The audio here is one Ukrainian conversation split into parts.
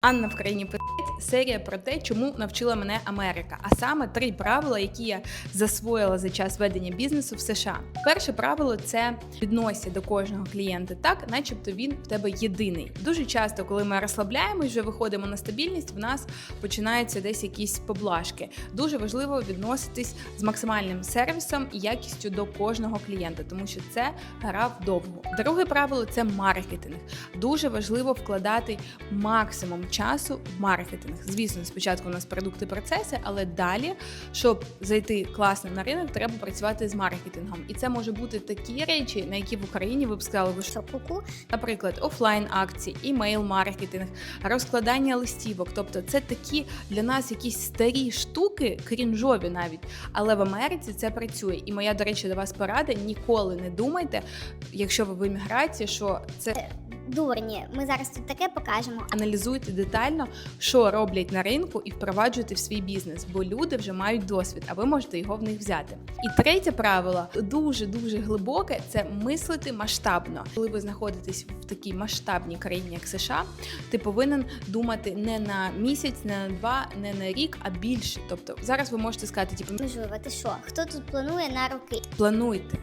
Анна в країні Петець серія про те, чому навчила мене Америка. А саме три правила, які я засвоїла за час ведення бізнесу в США. Перше правило це відносся до кожного клієнта так, начебто він в тебе єдиний. Дуже часто, коли ми розслабляємось, вже виходимо на стабільність, в нас починаються десь якісь поблажки. Дуже важливо відноситись з максимальним сервісом і якістю до кожного клієнта, тому що це гра вдовго. Друге правило це маркетинг. Дуже важливо вкладати максимум часу маркетинг. Звісно, спочатку у нас продукти процеси, але далі, щоб зайти класно на ринок, треба працювати з маркетингом. І це може бути такі речі, на які в Україні ви б сказали, ви що? Наприклад, офлайн акції, імейл маркетинг, розкладання листівок. Тобто, це такі для нас якісь старі штуки, крінжові навіть. Але в Америці це працює. І моя, до речі, до вас порада: ніколи не думайте, якщо ви в еміграції, що це Дурні. Ми зараз тут таке покажемо. аналізуйте детально, що роблять на ринку, і впроваджуйте в свій бізнес, бо люди вже мають досвід, а ви можете його в них взяти. І третє правило дуже дуже глибоке це мислити масштабно. Коли ви знаходитесь в такій масштабній країні, як США, ти повинен думати не на місяць, не на два, не на рік, а більше. Тобто зараз ви можете сказати, типу, Можливо, ти що? Хто тут планує на роки? плануйте.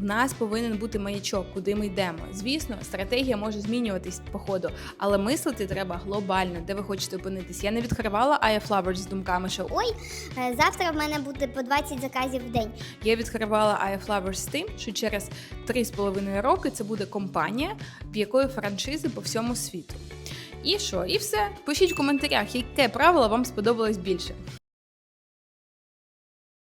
В нас повинен бути маячок, куди ми йдемо. Звісно, стратегія може змінюватись по ходу, але мислити треба глобально, де ви хочете опинитись. Я не відкривала Aya Flowers з думками, що Ой, е, завтра в мене буде по 20 заказів в день. я відкривала Aya Flowers з тим, що через 3,5 роки це буде компанія, в якої франшизи по всьому світу. І що? І все. Пишіть в коментарях, яке правило вам сподобалось більше.